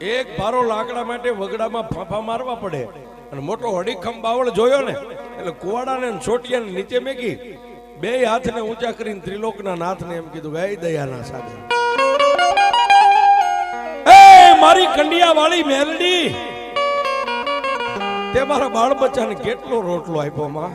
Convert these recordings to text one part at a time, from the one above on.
એક ભારો લાકડા માટે વગડામાં ફાંફા મારવા પડે. અને મોટો હડીખમ બાવળ જોયો ને, એટલે કુવાડાને છોટિયાને નીચે મેકી, બે હાથને ઊંચા કરીને ત્રિલોકના નાથને એમ કીધું ગઈ દયાના સાગર. એ મારી કંડિયા વાળી મેલડી, તે મારા બાળ બચ્ચાને કેટલો રોટલો આપ્યો, માં?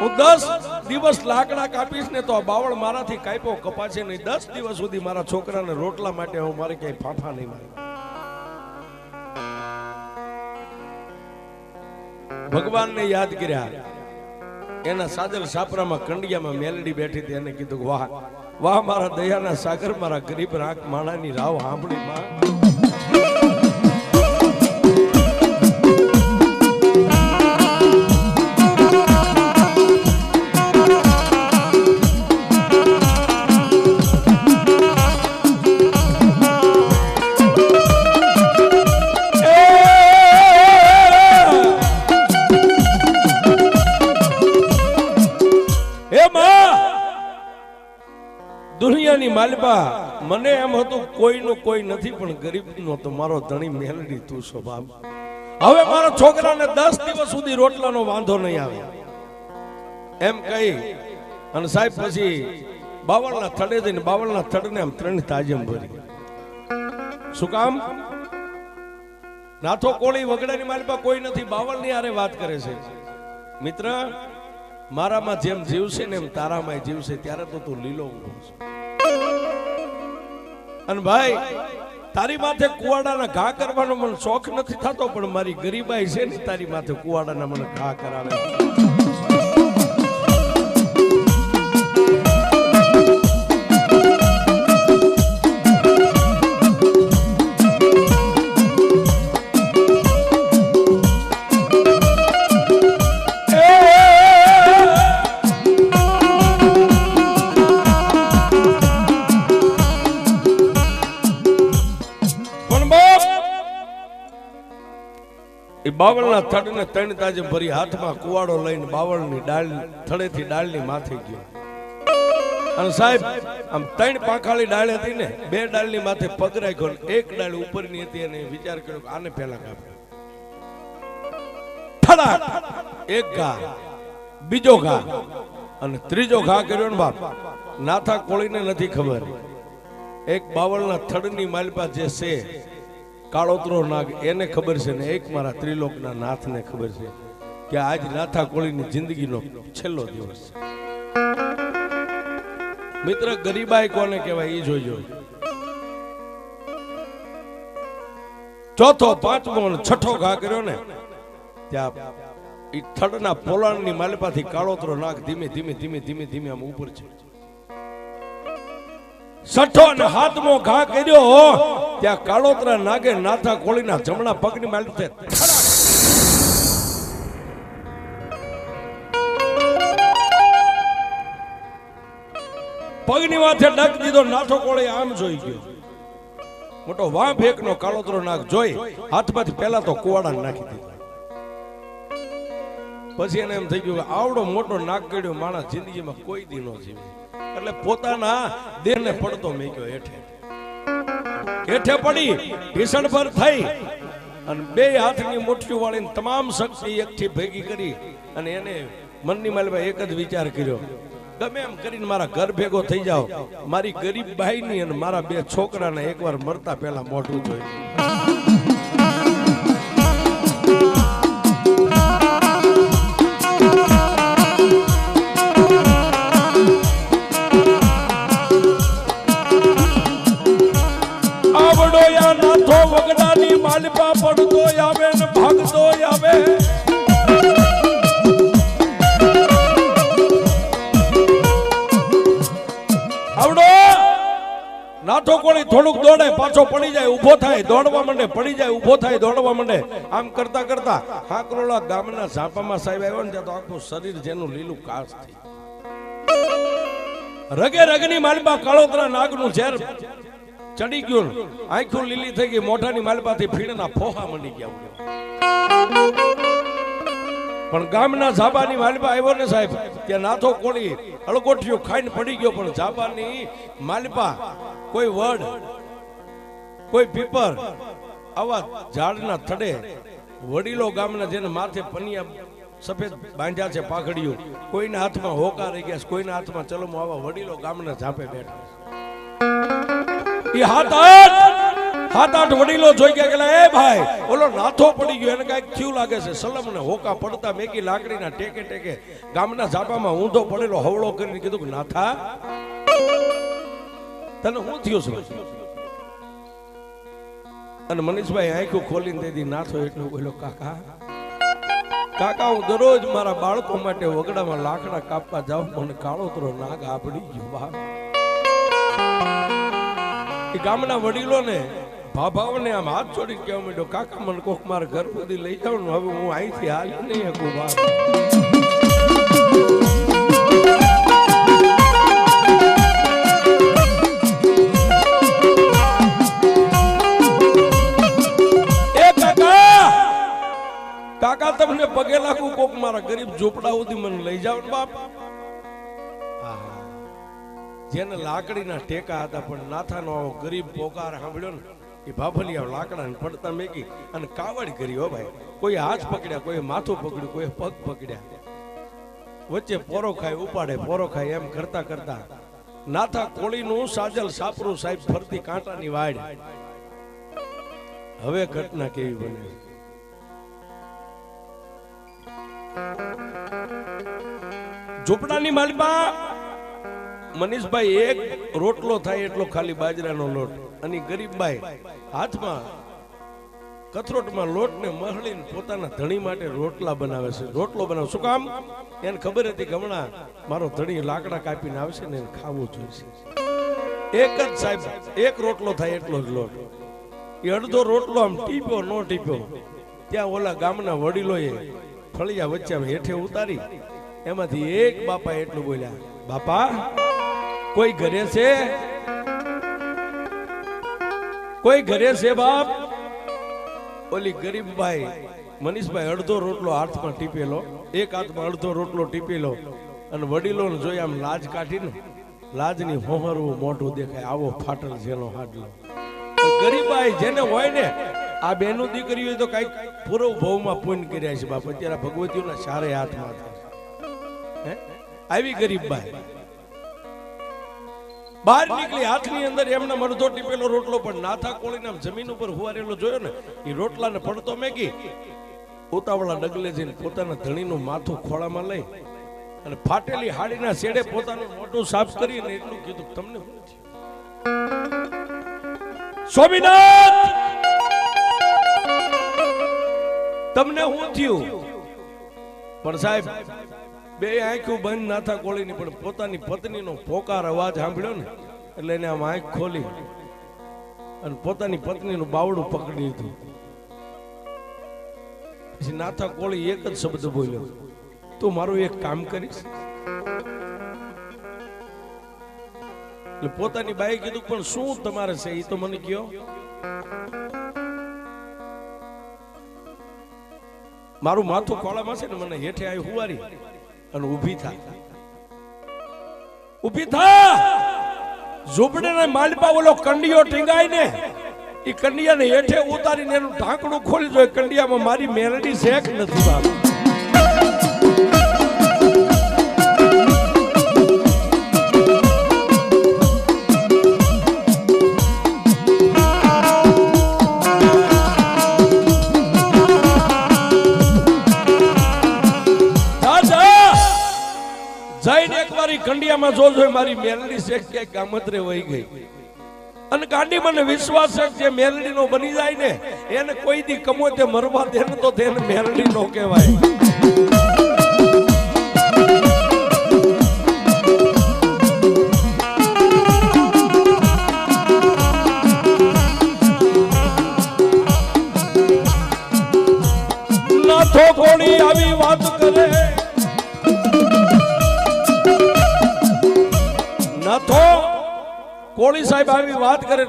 હું દસ દિવસ લાકડા કાપીશ ને તો આ બાવળ મારાથી કાપ્યો, કપાશે નહીં. દસ દિવસ સુધી મારા છોકરાને રોટલા માટે હું મારે ક્યાંય ફાંફા નહીં મારી ભગવાનને યાદ કર્યા. એના સાજલ સાપરામાં કંડિયામાં મેલડી બેઠી હતી એને કીધું, વાહ વાહ, મારા દયાના સાગર, મારા ગરીબ રાખ માણાની રાવ સાંભળી માં. મને એમ હતું, કોઈનું કોઈ નથી, પણ ગરીબનો તો મારો ધણી મેલડી તું સ્વભાવ. હવે મારા છોકરાને દસ દિવસ સુધી રોટલાનો વાંધો નહીં આવે. એમ કહી, અને સાહેબ પછી બાવળના થડે જઈને બાવળના થડને આમ ત્રણ તાજમ ભરી. શું કામ? નાથો કોળી વગડાની માલપા કોઈ નથી, બાવળની આરે વાત કરે છે. મિત્ર, મારામાં જેમ જીવશે ને એમ તારામાં જીવશે, ત્યારે તો તું લીલો ઊભો છે. અને ભાઈ, તારી માથે કુવાડાના ઘા કરવાનો મને શોખ નથી થતો, પણ મારી ગરીબાઈ છે ને, તારી માથે કુવાડાના મને ઘા કરાવે. બાવળના થડને ત્રણ તાજે ભરી હાથમાં કુવાડો લઈને બાવળની ડાળ, થડેથી ડાળની માથે ગયો. અને સાહેબ, આમ ત્રણ પાંખાળી ડાળ હતી ને, બે ડાળની માથે પગ રાખ્યો એક ડાળ ઉપરની હતી અને વિચાર કર્યો આને પહેલા કાપ્યો થડાક, એક ઘા, બીજો ઘા અને ત્રીજો ઘા કર્યો ને બાપ. નાથા કોળીને નથી ખબર. એક બાવળના થડની માલપા જે છે કાળોતરો નાગ, એને ખબર છે ને એક મારા ત્રિલોકના નાથને ખબર છે કે આજ નાથા કોળીની જિંદગીનો છેલ્લો દિવસ છે. મિત્ર, ગરીબાઈ કોને કહેવાય? એ જોઈજો ચોથો, પાંચમો છઠ્ઠો ઘા કર્યો ને, ત્યાં એ થડના પોલાણની માલપાથી કાળોતરો નાગ ધીમે ધીમે ધીમે ધીમે ધીમે આમ ઉપર છે. છઠ્ઠો ને હાથમો ઘા કર્યો. ત્યાં કાળોતરા નાગે નાથા કોળીના જમણા પગની માલી છે. પગની માથે ડક દીધો, નાથો કોળી આમ જોઈ ગયો. મોટો વાં ફેકનો કાળોતરો નાગ જોઈ, હાથમાંથી પહેલા તો કુવાડા નાખી દીધો. પછી એને એમ થઈ ગયું કે આવડો મોટો નાગ કર્યો માણસ જિંદગીમાં કોઈ દી જીવે. એટલે પોતાના દેહને પડતો મેક્યો હેઠે. હેઠે પડી, ભીષણ પર થઈ. અને બે હાથની મુઠ્ઠી વાળીને તમામ શક્તિ એકથી ભેગી કરી અને એને મનની માલભાઈ એક જ વિચાર કર્યો. ગમે એમ કરીને મારા ઘર ભેગો થઈ જાઓ. મારી ગરીબ બાઈની અને મારા બે છોકરાને એકવાર મરતા પહેલા મોઢું જોઈ નાથો કોળી થોડુંક દોડે, પાછો પડી જાય, ઊભો થાય, દોડવા માંડે, પડી જાય, ઊભો થાય, દોડવા માંડે. આમ કરતા કરતા હાકરોળા ગામના ઝાપામાં સાહેબ આવ્યો ને તો આખું શરીર જેનું લીલું કાચ થઈ રગે રગની માલપા કાળોતરા નાગનું ઝેર ચડી ગયું આંખો લીલી થઈ ગઈ, મોઢાની માલપાથી ફીણના ફોહા મંડી ગયા પણ ગામના ઝાબાની માલપા આવ્યો ને સાહેબ ત્યાં નાથો કોળી અળગોઠિયો ખાઈને પડી ગયો, પણ ઝાબાની માલપા કોઈ વડ, કોઈ પીપર, આવા ઝાડના થડે વડીલો ગામના જેને માથે પનિયા સફેદ બાંધ્યા છે પાઘડીઓ કોઈના હાથમાં હોકા રહી ગયા કોઈના હાથમાં ચલમો આવા વડીલો ગામના ઝાપે બેઠા એ હાથ હાથ આઠ વડીલો જોઈ ગયા કે એ ભાઈ, ઓલો નાથો પડી ગયો, એને કંઈક થયું લાગે છે. સલમ ને હોકા પડતા મેકી લાકડીના ટેકે ટેકે ગામના ઝાપામાં ઊંધો પડેલો હવળો કરીને કીધું કે, નાથા, તને શું થયું છે? અને મનીષભાઈ આંખો ખોલીને દીધી નાથો એટલું બોલો કાકા કાકા, હું દરરોજ મારા બાળકો માટે વગડામાં લાકડા કાપવા જાઉં, મને કાળોતરો નાગ આપડી ગયો ગામના વડીલોને ભાભાઓને આમ હાથ છોડી કહેવા માંડ્યો, કાકા, મને કોક મારા ઘર સુધી લઈ જાવ ને હવે હું અહીંથી હાલી નહીં શકું કાકા તમને પગે લાગુ કોક મારા ગરીબ ઝોપડા સુધી મને લઈ જાવ બાપ. જેને લાકડીના ટેકા હતા, પણ નાથાનો ગરીબ પોકાર સાંભળ્યો ને એ ભાભલિયા લાકડા ને પડતા મેકી અને કાવડ કરી, હો ભાઈ. કોઈ હાથ પકડ્યા, કોઈ માથું પકડ્યું, કોઈ પગ પકડ્યા. વચ્ચે પોરો ખાય, ઉપાડે, પોરો ખાય એમ કરતા કરતા. નાથા કોળીનું સાજલ સાપરું સાહેબ ફરતી કાંટાની વાડ. હવે ઘટના કેવી બને? ઝૂંપડાની માલિકા મનીષભાઈ, એક રોટલો થાય એટલો ખાલી બાજરાનો લોટ. અને ઈ ગરીબભાઈ હાથમાં કથરોટમાં લોટ ને મહળીને પોતાના ધણી માટે રોટલા બનાવે છે. રોટલો બનાવે. શું કામ? એને ખબર હતી કે હમણાં મારો ધણી લાકડા કાપીને આવશે ને એને ખાવું જોઈશે. એક જ સાહેબ, એક રોટલો થાય એટલો જ લોટ. એ અડધો રોટલો આમ ટીપ્યો, ન ટીપ્યો. ત્યાં ઓલા ગામના વડીલોએ ફળિયા વચ્ચે આમ હેઠે ઉતારી. એમાંથી એક બાપા એટલું બોલ્યા, બાપા, કોઈ ઘરે છે? કોઈ ઘરે છે બાપ ઓલી ગરીબભાઈ મનીષભાઈ અડધો રોટલો હાથમાં ટીપેલો, એક હાથમાં અડધો રોટલો ટીપેલો અને વડીલોને જોઈ આમ લાજ કાઢીને લાજની હોહરવું મોઢું દેખાય, આવો ફાટલ જેનો હાડલો ગરીબાઈ જેને હોય ને, આ બેનું હોય તો કંઈક પૂરો ભાવમાં પૂન કર્યા છે બાપ, અત્યારે ભગવતીઓના સારે હાથમાં? આવી ગરીબબાઈ બહાર નીકળી હાથની અંદર એમને મરધો ટીપેલો રોટલો પણ નાથા કોળીને જમીન ઉપર હુવારેલો જોયો ને એ રોટલાને પડતો મેકી ઉતાવળા ડગલે જઈને પોતાના ધણીનું માથું ખોળામાં લઈ અને ફાટેલી હાડીના શેડે પોતાનું મોઢું સાફ કરીને એટલું કીધું, તમને સ્વામિનાથ! તમને હું થયું? પણ સાહેબ બે આંખો બંધ નાથા કોળીની, પણ પોતાની પત્નીનો પોકાર અવાજ સાંભળ્યો ને, એટલે એને આમ આંખ ખોલી અને પોતાની પત્નીનું બાવડું પકડી લીધું. પછી નાથા કોળી એક જ શબ્દ બોલ્યો, તું મારું એક કામ કરીશ. એટલે પોતાની બાઈ કીધું, પણ શું તમારે છે? એ તો મને કયો. મારું માથું ખોળામાં છે ને, મને હેઠે આવી હુવારી. અને ઊભી થા. ઊભી થા. ઝૂંપડે ને માલપા ઓલો કંડિયો ટીંગાય ને એ કંડિયાને હેઠે ઉતારીને એનું ઢાંકણું ખોલી જોઈએ કંડિયામાં મારી મેલડી શેક નથી બાપ. ઈ જોજો મારી મેલડી શેખ ક્યાંક ગામત્રે વહી ગઈ. અને ગાંડી મને વિશ્વાસ છે જે મેલડી નો બની જાય ને, એને કોઈ દી કમો તે મરવા દે તો તેને મેલડી નો કહેવાય.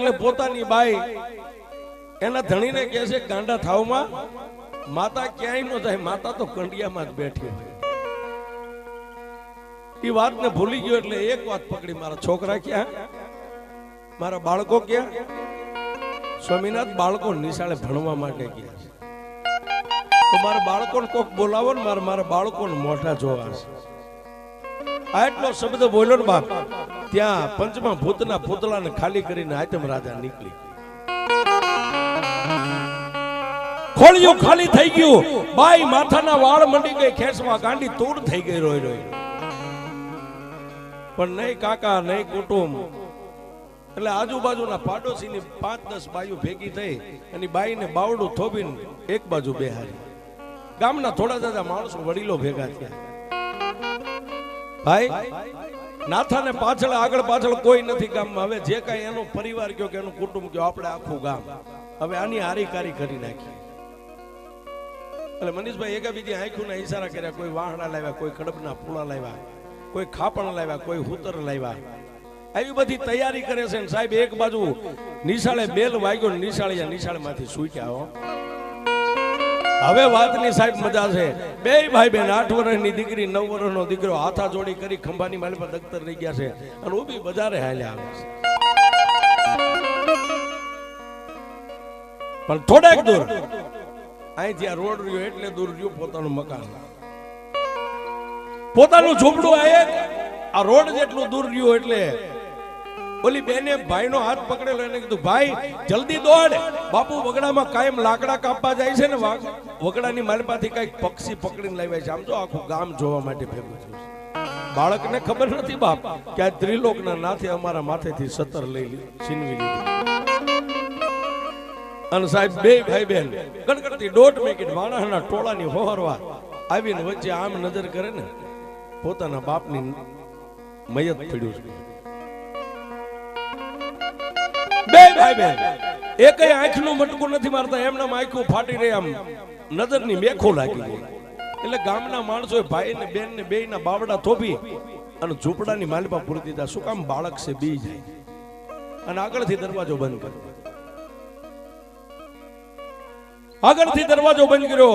એટલે પોતાની બાઈ એના ધણીને કહે છે, ગાંડા થાવમાં માતા ક્યાંય ન જાય, માતા તો કંડિયામાં જ બેઠી હોય. એ વાતને ભૂલી ગયો એટલે એક વાત પકડી મારા છોકરા ક્યાં? મારા બાળકો ક્યાં? સ્વામિનાથ બાળકો નિશાળે ભણવા માટે ગયા છે. તો મારા બાળકોને કોક બોલાવો ને મારે મારા બાળકોને મોઢા જોવા છે. આ એટલો શબ્દ બોલ્યો ને બાપ, ત્યાં પંચમા ભૂતના પૂતળાને ખાલી કરીને આતમ રાજા નીકળી ખોળિયું ખાલી થઈ ગયું. બાઈ માથાના વાળ મંડી ગઈ, ખેસમાં ગાંડી તૂર થઈ ગઈ, રોઈ રોઈ. પણ નહીં કાકા, નહીં કુટુંબ. એટલે આજુબાજુના પાડોશીની પાંચ દસ બાયુ ભેગી થઈ અને બાઈને બાવડું થોબીને એક બાજુ બેહારી. ગામના થોડા દાદા માણસો વડીલો ભેગા થયા. ભાઈ, નાથાને પાછળ આગળ પાછળ કોઈ નથી ગામમાં. હવે જે કાંઈ એનો પરિવાર કયો કે એનું કુટુંબ કયો આપણે આખું ગામ. હવે આની હારીકારી કરી નાખી. એટલે મનીષભાઈ એકાબીજી આંખોના ઈશારા કર્યા, કોઈ વાહણા લાવ્યા, કોઈ કડબના પૂળા લાવ્યા, કોઈ ખાપણ લાવ્યા, કોઈ હુતર લાવ્યા. આવી બધી તૈયારી કરે છે સાહેબ, એક બાજુ નિશાળે બેલ વાગ્યો ને નિશાળે માંથી સૂટ્યા હવે વાતની સાહેબ મજા છે. બે ભાઈ બેન, આઠ વર્ષની દીકરી, નવ વર્ષનો દીકરો, હાથા જોડી કરી ખંભાની માલ પર દખતર રહી ગયા છે. અને ઊભી બજારે હાલ્યા આવે છે. પણ થોડેક દૂર. અહીંથી આ રોડ રહ્યો એટલે દૂર રહ્યો પોતાનું મકાન. પોતાનું ઝૂંપડું આયે આ રોડ જેટલું દૂર રહ્યું એટલે ઓલી બેને ભાઈનો હાથ પકડેલો એને કીધું, ભાઈ, જલ્દી દોડ. બાપુ વગડામાં કાયમ લાકડા કાપવા જાય છે ને વાગ- વગડાની માલપાથી કંઈક પક્ષી પકડીને લાવ્યા છે. આમ તો આખું ગામ જોવા માટે ભેગું થયું બાળકને ખબર નથી બાપ કે આ ત્રિલોકના નાથે અમારા માથેથી સતર લઈ લી- છીનવી લીધી. અને સાહેબ, બે ભાઈ બેન ગણગણતી દોઢ મિનિટ માણસના ટોળાની હોહરવા આવીને વચ્ચે આમ નજર કરે ને, પોતાના બાપની મયત પડ્યું છે. બે ભાઈ બેન એકય આંખનું મટકું નથી મારતા એમના આંખું ફાટી રહી આમ. નજરની મેખો લાગી એટલે ગામના માણસો ભાઈ ને બેન ને બે ના બાવડા થોભી અને ઝૂંપડાની માલિપા પૂરી દીધા. શું કામ બાળક છે? બી જાય. અને આગળથી દરવાજો બંધ કર્યો. આગળથી દરવાજો બંધ કર્યો.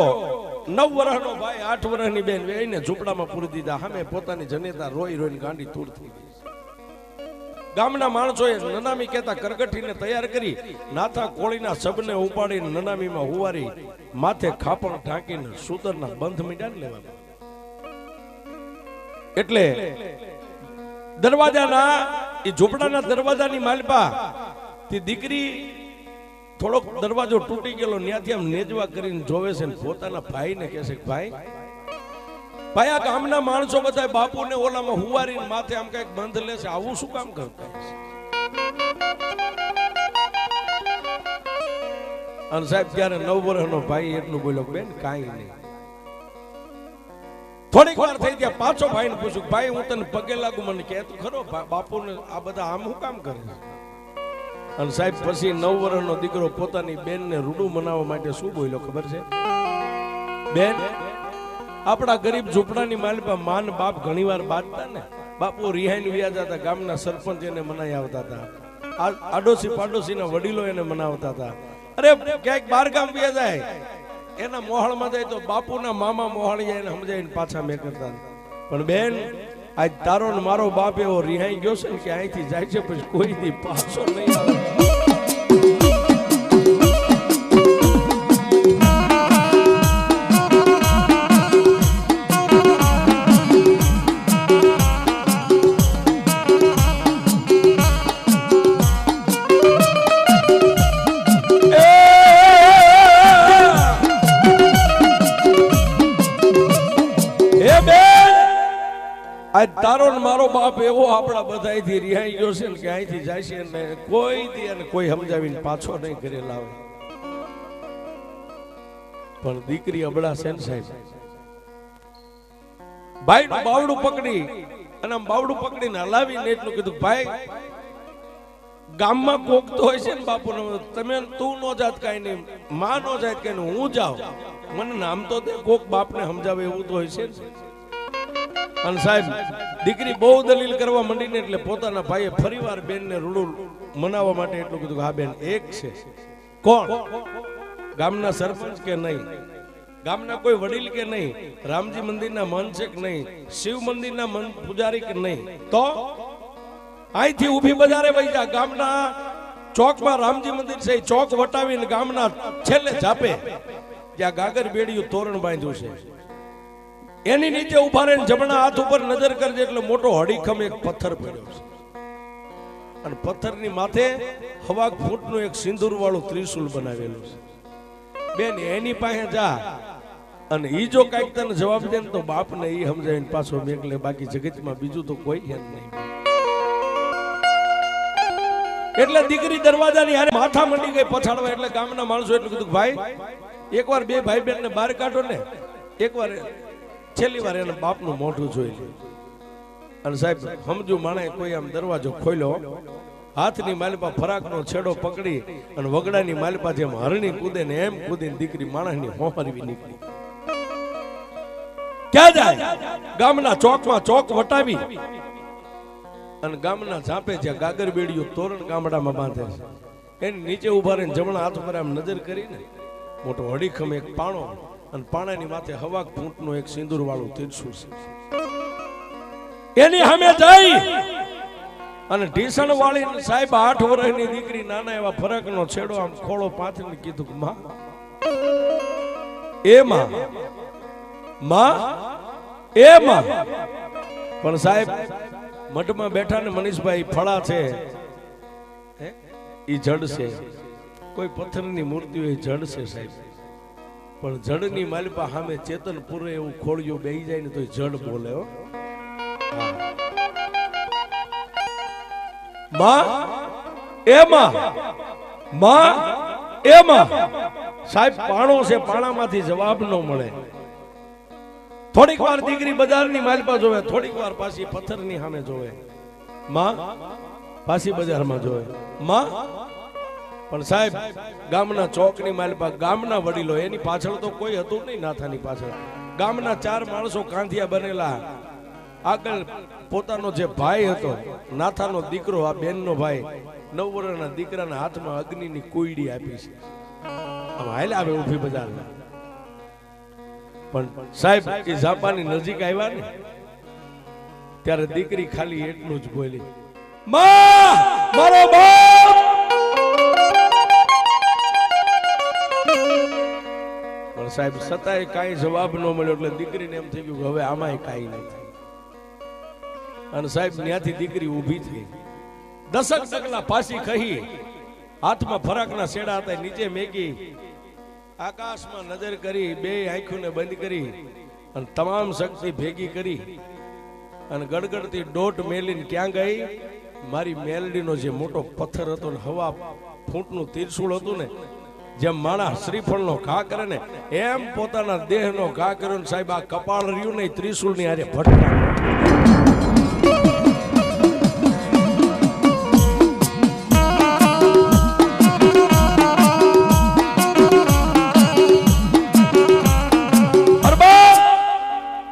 નવ વર્ષનો ભાઈ, આઠ વર્ષની બેન વેઈને ઝૂંપડામાં પૂરી દીધા. સામે પોતાની જનેતા રોઈ રોઈને ગાંડી તૂર થઈ ગઈ. ગામના માણસોએ નનામી કહેતા કરગઠીને તૈયાર કરી નાથા કોળીના સબને ઉપાડીને નનામીમાં હુવારી માથે ખાપણ ઢાંકીને સૂતરના બંધ મીડા લેવા એટલે દરવાજાના એ ઝૂંપડાના દરવાજાની માલપા, તે દીકરી થોડોક દરવાજો તૂટી ગયેલો ત્યાંથી આમ નેજવા કરીને જોવે છે પોતાના ભાઈને કહે છે ભાઈ ભાઈ, આ ગામના માણસો બધા બાપુને ઓલામાં હુવારીને માથે આમ કંઈક બંધ લે છે. આવું શું કામ કરતા અને સાહેબ, ત્યારે નવ વર્ષનો ભાઈ એટલું બોલ્યો, બેન, કાંઈ નહીં. થોડીક વાર થઈ ગયા, પાછો ભાઈને પૂછ્યું, ભાઈ, હું તને પગે લાગુ, મને કે તું ખરો બાપુ બાપુને આ બધા આમ શું કામ કરે અને સાહેબ, પછી નવ વર્ષનો દીકરો પોતાની બેનને રૂડું મનાવવા માટે શું બોલ્યો, ખબર છે? બેન આપણા ગરીબ ઝૂંપડાની માલિકા માન બાપ ઘણીવાર બાંધતા ને, બાપુ રિહાઈન વ્યાજ હતા, ગામના સરપંચ એને મનાઈ આવતા હતા. આડોશી પાડોશીના વડીલો એને મનાવતા હતા. અરે, ક્યાંક બાર ગામ વ્યા જાય. એના મોહળમાં જાય તો બાપુના મામા મોહળી જાય એને સમજાવીને પાછા મેં કરતા પણ બેન, આજ તારો મારો બાપ એવો રિહાઈ ગયો છે કે અહીંથી જાય છે, પછી કોઈ દી પાછો નહીં આવે. મારો બાપ એવો આપણા બધાયથી રિહાઈ ગયો છે કે અહીંથી જાય છે ને કોઈ દી અને કોઈ સમજાવીને પાછો નહીં ઘરે લાવે. પણ દીકરી અબળા સેન સાહેબ. ભાઈ નું બાવડું પકડી અને આમ બાવડું પકડીને હલાવીને એટલું કીધું, ભાઈ, ગામમાં કોક તો હોય છે ને બાપુ તમે તું નો જાત કાંઈ નહીં, માં નો જાત કાંઈ હું જાઉં. મને નામ તો દે, કોક બાપને સમજાવે એવું તો હોય છે ને. અને સાહેબ, દીકરી બહુ દલીલ કરવા માંડીને એટલે પોતાના ભાઈએ ફરીવાર બેનને રૂડું મનાવવા માટે એટલું કીધું હા બેન એક છે. કોણ? ગામના સરપંચ કે નહીં? ગામના કોઈ વડીલ કે નહીં? રામજી મંદિરના મન છે કે નહીં? શિવ મંદિરના મન પૂજારી કે નહીં? તો? અહીંથી ઊભી બજારે વહી જા ગામના ચોકમાં રામજી મંદિર છે ચોક વટાવીને ગામના છેલ્લે જાપે જ્યાં ગાગર બેડિયું તોરણ બાંધ્યું છે. એની નીચે ઊભા રહીને જમણા હાથ ઉપર નજર કરજે એટલે મોટો હડીખમ એક પથ્થર પડ્યો છે. અને પથ્થરની માથે હવા ફૂટનું એક સિંદૂર વાળું ત્રિશુલ બનાવેલું છે. બેન, એની પાસે જા. અને ઈ જો કાંઈક તને જવાબ દે ને તો બાપને ઈ સમજાવીને પાછો મેકલે. બાકી જગતમાં બીજું તો કોઈ હેન નહીં. એટલે દીકરી દરવાજાની હારે માથા મંડી ગઈ પછાડવા એટલે ગામના માણસો એટલું કીધું ભાઈ, એકવાર બે ભાઈ બેનને બહાર કાઢો ને. એકવાર છેલ્લી વાર એના બાપનું મોઢું જોઈ લે. અને સાહેબ સમજુ માણે કોઈ આમ દરવાજો ખોલ્યો, હાથની માલપા ફરાકનો છેડો પકડી અને વગડાની માલપા જેમ હરણી કૂદે ને એમ કૂદીને દીકરી માણસની હોહરવી નીકળી. ક્યાં જાય? ગામના ચોકમાં ચોક વટાવી અને ગામના ઝાપે જ્યાં ગાગર બેડીઓ તોરણ ગામડામાં બાંધે છે. એની નીચે ઊભા રહીને જમણા હાથ ઉપર આમ નજર કરીને મોટો હડીખમ એક પાણો અને પાણાની માથે હવા ફૂંટનું એક સિંદૂર વાળું તીરસું છે. એની સામે જઈ અને ઢીસણ વાળી સાહેબ આઠ વર્ષની દીકરી નાના એવા ફરક નો છેડો આમ ખોળો પાથરીને કીધું મા એ માં માં એ માં. પણ સાહેબ મઠમાં બેઠા ને મનીષભાઈ ફળા છે. હે? ઈ જડ છે. કોઈ પથ્થરની મૂર્તિ હોય જડ છે સાહેબ. પણ જડની માલિપા સામે ચેતન પૂરે એવું ખોળિયું બેહી જાય ને તો જડ બોલે સાહેબ, પાણો છે, પાણામાંથી જવાબ ન મળે. થોડીક વાર દીકરી બજારની માલપા જોવે, થોડીક વાર પાછી પથ્થરની સામે જોવે. માં, પાછી બજારમાં જોવે. માં પણ સાહેબ, ગામના ચોકની માલપા, ગામના વડીલો, એની પાછળ તો કોઈ હતું નહીં નાથાની પાછળ. ગામના ચાર માણસો કાંધિયા બનેલા. આગળ પોતાનો જે ભાઈ હતો, નાથાનો દીકરો, આ બેનનો ભાઈ નવ વર્ષના દીકરાના હાથમાં અગ્નિની કોયડી આપી છે. હાલ આવે ઊભી બજારમાં. પણ સાહેબ, એ ઝાપાની નજીક આવ્યા ને, ત્યારે દીકરી ખાલી એટલું જ બોલી મારો બાપ! સાહેબ સતાય કાંઈ જવાબ ન મળ્યો એટલે દીકરીને એમ થઈ ગયું હવે આમાંય કાંઈ નહીં થાય. અને સાહેબ ત્યાંથી દીકરી ઊભી થઈ દસક ડગલા પાછી કહી હાથમાં ફરાકના શેડા હતા, નીચે મેકી, આકાશમાં નજર કરી, બે આંખોને બંધ કરી, અને તમામ શક્તિ ભેગી કરી, અને ગડગડતી દોટ મેલીને ક્યાં ગઈ? મારી મેલડીનો જે મોટો પથ્થર હતો ને હવા ફૂંટનું તીરસુળ હતું ને જેમ માણસ શ્રીફળનો ઘા કરે ને, એમ પોતાના દેહનો ઘા કર્યો સાહેબ, આ કપાળ રહ્યું નહીં, ત્રિશુળની હારે ભટકા અરબા!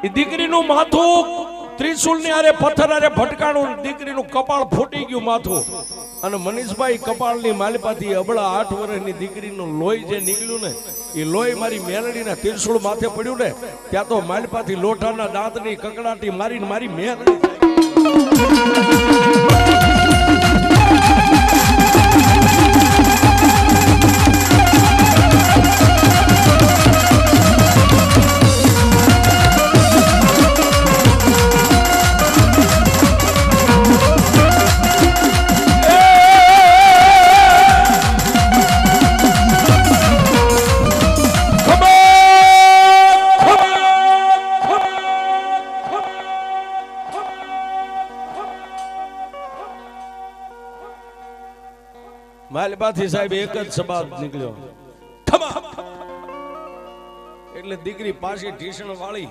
એ દીકરીનું માથું ત્રિશુલની આરે પથ્થર આરે ભટકાણું દીકરીનું કપાળ ફૂટી ગયું માથું. અને મનીષભાઈ કપાળની માલિપાથી અબળા આઠ વર્ષની દીકરીનું લોહી જે નીકળ્યું ને, એ લોહી મારી મેલડીના ત્રિશુળ માથે પડ્યું ને, ત્યાં તો માલિપાથી લોઠાના દાંતની કકડાટી મારીને મારી મેલડી માલિપાથી સાહેબ એક જ શબ્દ નીકળ્યો. એટલે દીકરી પાછી ઢીસણ વાળી.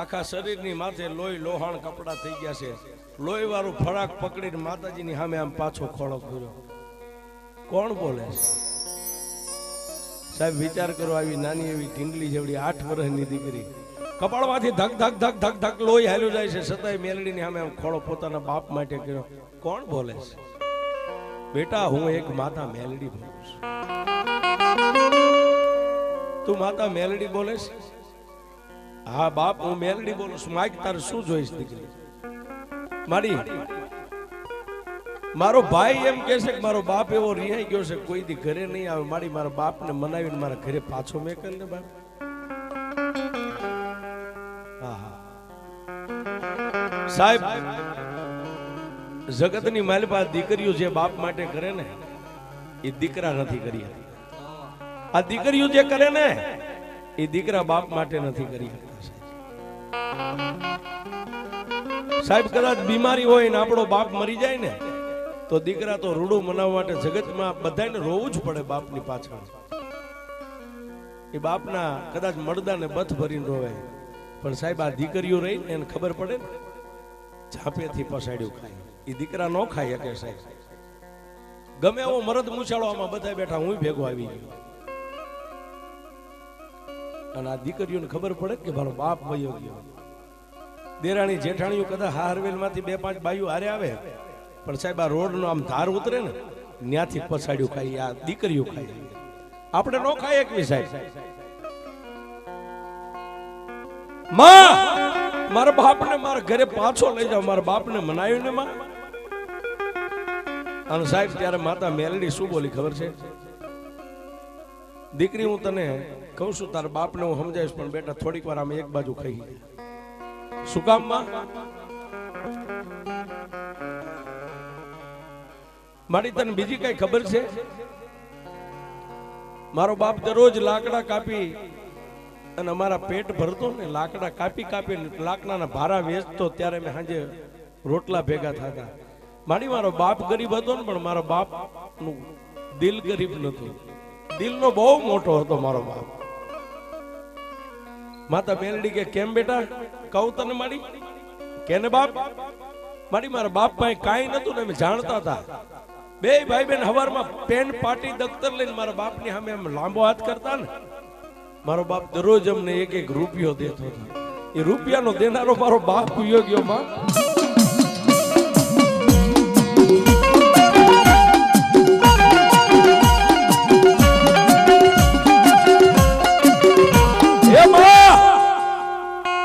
આખા શરીરની માથે લોહી લોહાણ કપડા થઈ ગયા છે. લોહી વાળું ફરાક પકડીને માતાજીની સામે આમ પાછો ખોળો કર્યો. કોણ બોલે સાહેબ વિચાર કરો આવી નાની એવી ઢીંગલી જેવડી આઠ વર્ષની દીકરી. કપાળમાંથી ધક ધક ધક ધક ધક લોહી હાલ્યું જાય છે. છતાંય મેલડીની સામે આમ ખોળો પોતાના બાપ માટે કર્યો. કોણ બોલે છે? બેટા, હું એક માતા મેલડી બોલું છું. તું માતા મેલડી બોલે છે હા, બાપ, હું મેલડી બોલું છું. માઇક તારે શું જોઈશ દીકરી? મારી, મારો ભાઈ એમ કે છે કે મારો બાપ એવો રિહાઈ ગયો છે, કોઈ દી ઘરે નહીં આવે. મારી, મારા બાપને મનાવીને મારા ઘરે પાછો મેં ને બાપ. સાહેબ જગતની માલપા દીકરીઓ જે બાપ માટે કરે ને, એ દીકરા નથી કરી આ દીકરીઓ જે કરે ને, એ દીકરા બાપ માટે નથી કરી. સાહેબ, કદાચ બીમારી હોય ને આપણો બાપ મરી જાય ને, તો દીકરા તો રૂડું મનાવવા માટે જગતમાં બધાને રોવું જ પડે બાપની પાછળ. એ બાપના કદાચ મળદાને બથ ભરીને રોવે. પણ સાહેબ, આ દીકરીઓ રહી ને એને ખબર પડે ને, ઝાંપેથી પસાડ્યું ખાય. એ દીકરા નો ખાય શકે સાહેબ. ગમે એવો મરદ મૂછાળો બધા બેઠા, હું ભેગો આવી ગયો. અને આ દીકરીઓને ખબર પડે કે મારો બાપ વયો ગયો. દેરાણી જેઠાણીઓ કદાચ હારવેલમાંથી બે પાંચ બાયું હારે આવે. પણ સાહેબ, આ રોડ નો આમ ધાર ઉતરે ને ત્યાંથી પછાડ્યું ખાઈ, આ દીકરીઓ ખાઈ. આપણે નો ખાઈ એકવી સાહેબ? માં, મારા બાપને મારા ઘરે પાછો લઈ જાઓ. મારા બાપને મનાવ્યું ને માં? અને સાહેબ, ત્યારે માતા મેલડી શું બોલી ખબર છે? દીકરી, હું તને કહું છું, તારા બાપને હું સમજાવીશ, પણ બેટા, થોડીક વાર આમ એક બાજુ ખાઈ શું કામમાં મારી તને બીજી કઈ ખબર છે? મારો બાપ દરરોજ લાકડા કાપી અને અમારા પેટ ભરતો ને લાકડા કાપી કાપી લાકડાના ભારા વેચતો, ત્યારે મેં સાંજે રોટલા ભેગા થતા મારી મારો બાપ ગરીબ હતો ને, પણ મારો બાપનું દિલ ગરીબ નતું દિલનો બહુ મોટો હતો મારો બાપ. માતા મેલડી કે, કેમ બેટા? કહું તને મારી? કેને બાપ? મારી મારા બાપ પાસે કાંઈ નતું ને અમે જાણતા હતા. બે ભાઈ બેન હવારમાં પેન પાટી, દફતર લઈને મારા બાપની સામે એમ લાંબો હાથ કરતા ને, મારો બાપ દરરોજ અમને એક એક રૂપિયો દેતો હતો. એ રૂપિયાનો દેનારો મારો બાપ ગયો, માં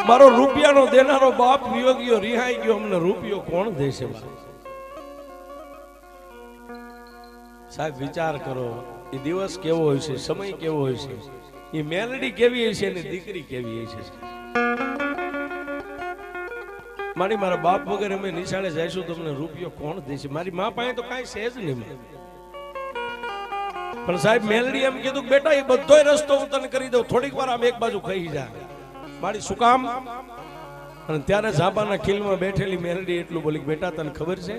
મારો રૂપિયાનો દેનારો બાપ વિયો ગયો રિહાઈ ગયો, અમને રૂપિયો કોણ દેશે સાહેબ, વિચાર કરો, એ દિવસ કેવો હોય છે, સમય કેવો હોય છે? એ મેલડી કેવી છે અને દીકરી કેવી છે મારી મારા બાપ વગર અમે નિશાળે જઈશું તમને રૂપિયો કોણ દેશે મારી મા પાસે તો કાંઈ છે જ નહીં પણ સાહેબ, મેલડી એમ કીધું બેટા, એ બધોય રસ્તો હું તને કરી દઉં. થોડીક વાર આમ એક બાજુ ખાઈ જા. મારી શું કામ? અને ત્યારે ઝાબાના ખીલમાં બેઠેલી મેરડી એટલું બોલી બેટા, તને ખબર છે?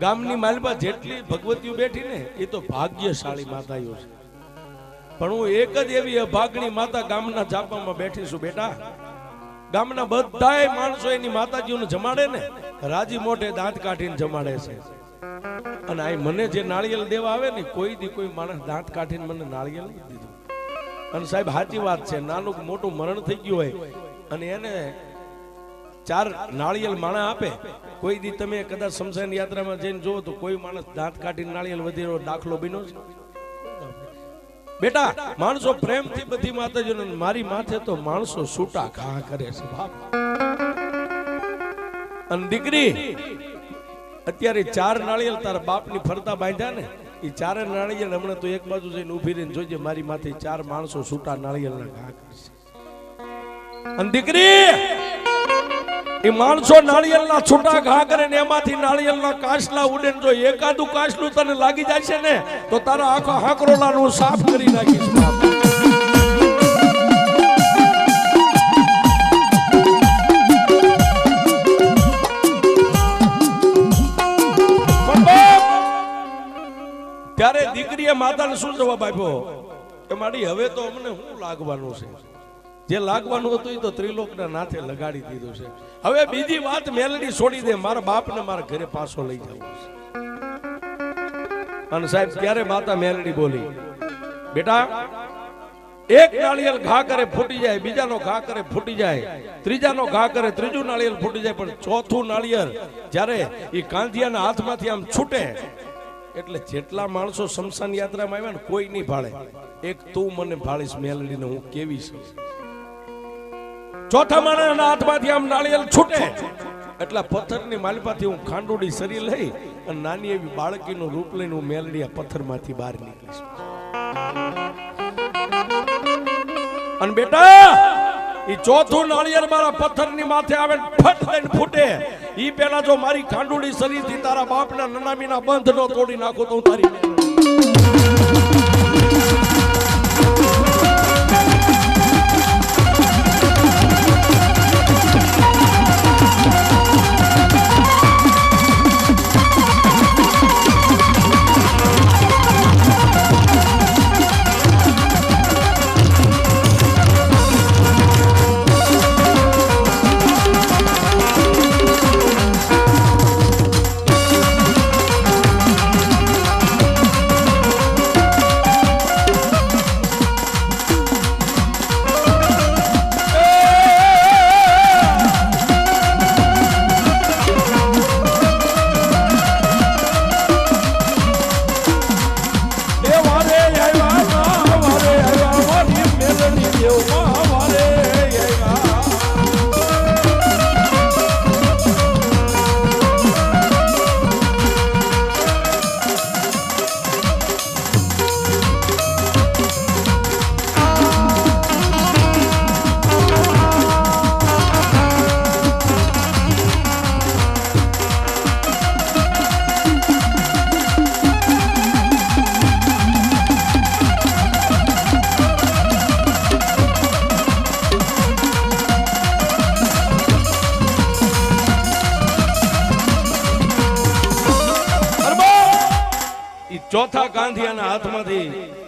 ગામની માલબા જેટલી ભગવતીઓ બેઠી ને, એ તો ભાગ્યશાળી માતાઓ છે. પણ હું એક જ એવી અભાગણી માતા ગામના ઝાપામાં બેઠી છું, બેટા. ગામના બધા માણસો એની માતાજીઓને જમાડે ને, રાજી મોઢે દાંત કાઢીને જમાડે છે. અને આ મને જે નાળિયેર દેવા આવે ને, કોઈ દી કોઈ માણસ દાંત કાઢીને મને નાળિયેર દીધું. અને સાહેબ, સાચી વાત છે. નાનું મોટું મરણ થઈ ગયું હોય અને એને ચાર નાળિયેર માણા આપે, કોઈ દી તમે કદાચ સમસાન યાત્રામાં જઈને જુઓ તો કોઈ માણસ દાંત કાઢીને નાળિયેર વધેરો દાખલો બીનો છે? બેટા, માણસો પ્રેમથી બધી માતાજીઓને, મારી માથે તો માણસો છૂટા ઘા કરે છે, બાપ. અને દીકરી, અત્યારે ચાર નાળિયેર તારા બાપની ફરતા બાંધ્યા ને એ ચારે નાળિયેર હમણાં તો એક બાજુ જઈને ઊભી રહીને જોજે મારી માથે ચાર માણસો છૂટા નાળિયેરના ઘા કરશે દીકરી એ માણસો નાળિયેરના છૂટા ઘા કરે ને એમાંથી નાળિયેરના કાસલા ઉડે ને જો એકાદું કાસલું તને લાગી જાય છે ને, તો તારા આખા હાકરોલાનું સાફ કરી નાખીશ. ત્યારે દીકરીએ માતાને શું જવાબ આપ્યો? કે મારી હવે તો અમને શું લાગવાનું છે? જે લાગવાનું હતું એ તો ત્રિલોકના નાથે લગાડી દીધું છે. હવે બીજી વાત મેલડી છોડી દે, મારા બાપને મારા ઘરે પાછો લઈ જવો છે. અને સાહેબ, ત્યારે માતા મેલડી બોલી, બેટા, એક નાળિયેર ઘા કરે ફૂટી જાય, બીજાનો ઘા કરે ફૂટી જાય, ત્રીજાનો ઘા કરે ત્રીજું નાળિયેર ફૂટી જાય, પણ ચોથું નાળિયેર જ્યારે એ કાંધિયાના હાથમાંથી આમ છૂટે એટલે જેટલા માણસો શમશાન યાત્રામાં આવ્યા ને કોઈ નહીં ભાળે. એક તું મને ભાળીશ, મેલડીને હું કેવી છું ચોથા માણસના હાથમાંથી આમ નાળિયેર છૂટે. એટલા પથ્થરની માલપાથી હું ખાંડોડી શરીર લઈ અને નાની એવી બાળકીનું રૂપ લઈને હું મેલડી આ પથ્થરમાંથી બહાર નીકળીશ. અને બેટા ઈ ચોથું નાળિયેર મારા પથ્થરની માથે આવે ફટ લઈને ફૂટે. ઈ પેલા જો મારી કાંડુડી શરીરથી તારા બાપના નનામીના બંધ નો તોડી નાખો તો હું તારી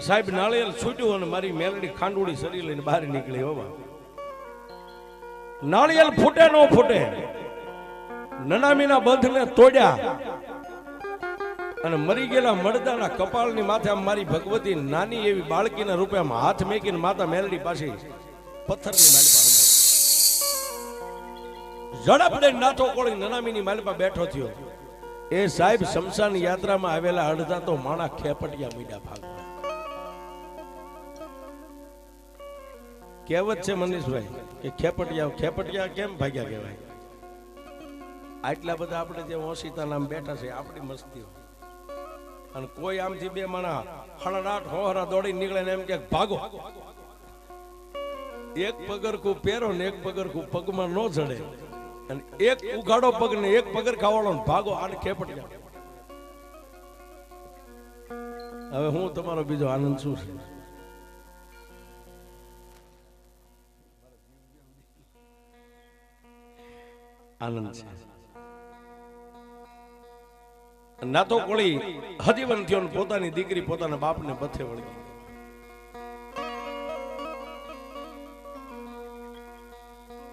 સાહેબ, નાળિયેર છૂટ્યું અને મારી મેલડી ખાંડુડી શરીર લઈને બહાર નીકળી હોવા નાળિયેર ફૂટે ન ફૂટે. નનામીના બંધને તોડ્યા. અને મરી ગયેલા મળદાના કપાળની માથે આમ મારી ભગવતી નાની એવી બાળકીના રૂપે આમ હાથ મેકીને માતા મેલડી પાસે પથ્થરની માલપા ઝડપડે નાથો કોળી નનામીની માલપા બેઠો થયો. એ સાહેબ, શમશાન યાત્રામાં આવેલા અડધા તો માણા ખેપટિયા મીડા ભાગવા. કહેવત છે મનીષભાઈ કે ખેપટિયા ખેપટિયા કેમ ભાગ્યા કહેવાય? આટલા બધા આપણે જે ઓશિતા નામ બેઠા છે, આપણી મસ્તીઓ. અને કોઈ આમથી બે માણા હળડાટ હોહરા દોડી નીકળે ને એમ કે ભાગો. એક પગરખું પહેરો ને એક પગરખું પગમાં ન જડે. અને એક ઉઘાડો પગ ને એક પગર ખાવાળો ને ભાગો, આને ખેપટિયા. હવે હું તમારો બીજો આનંદ શું છે? આનંદ છે. ના તો કોળી હજીવન થયો પોતાની દીકરી પોતાના બાપને પથે વળગી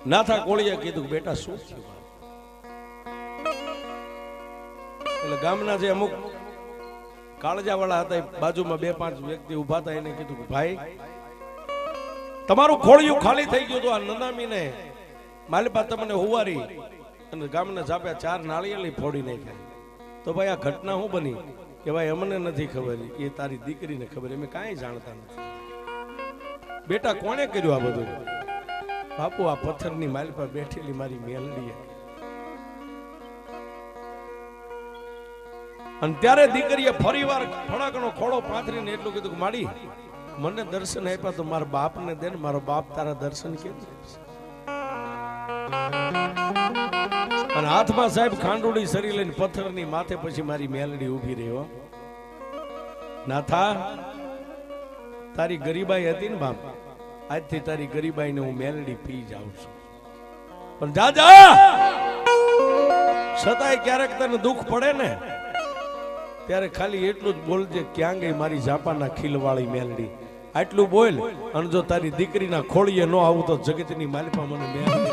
નાથા કોળીએ કીધું બેટા શું થયું એટલે ગામના જે અમુક કાળજા વાળા હતા એ બાજુમાં બે પાંચ વ્યક્તિ ઊભા હતા એને કીધું ભાઈ, તમારું ખોળિયું ખાલી થઈ ગયું હતું આ નનામીને માલિપા તમને હુવારી અને ગામના જાપ્યા ચાર નાળિયેલી ફોડી નાખ્યા. તો ભાઈ આ ઘટના શું બની? કે ભાઈ અમને નથી ખબર. એ તારી દીકરીને ખબર. અમે કાંઈ જાણતા નથી. બેટા, કોણે કર્યું આ બધું? બાપુ, આ પથ્થરની માલ પર બેઠેલી મારી મેલડી અને ત્યારે દીકરીએ ફરી વાર ફળાકનો ખોળો પાથરીને એટલું કીધું માડી, મને દર્શન આપ્યા તો મારા બાપને દે ને મારો બાપ તારા દર્શન કે અને હાથમાં સાહેબ ખાંડુડી સરી લઈને પથ્થરની માથે પછી મારી મેલડી ઊભી રહ્યો નાથા, તારી ગરીબાઈ હતી ને બાપ? આજથી તારી ગરીબાઈને હું મેલડી પી જાઉં છું. પણ જા છતાંય ક્યારેક તને દુઃખ પડે ને? ત્યારે ખાલી એટલું જ બોલજે ક્યાં ગઈ મારી જાપાના ખીલવાળી મેલડી. આટલું બોલ, અને જો તારી દીકરીના ખોળીએ ન આવું તો જગતની માલિપા મને મેલડી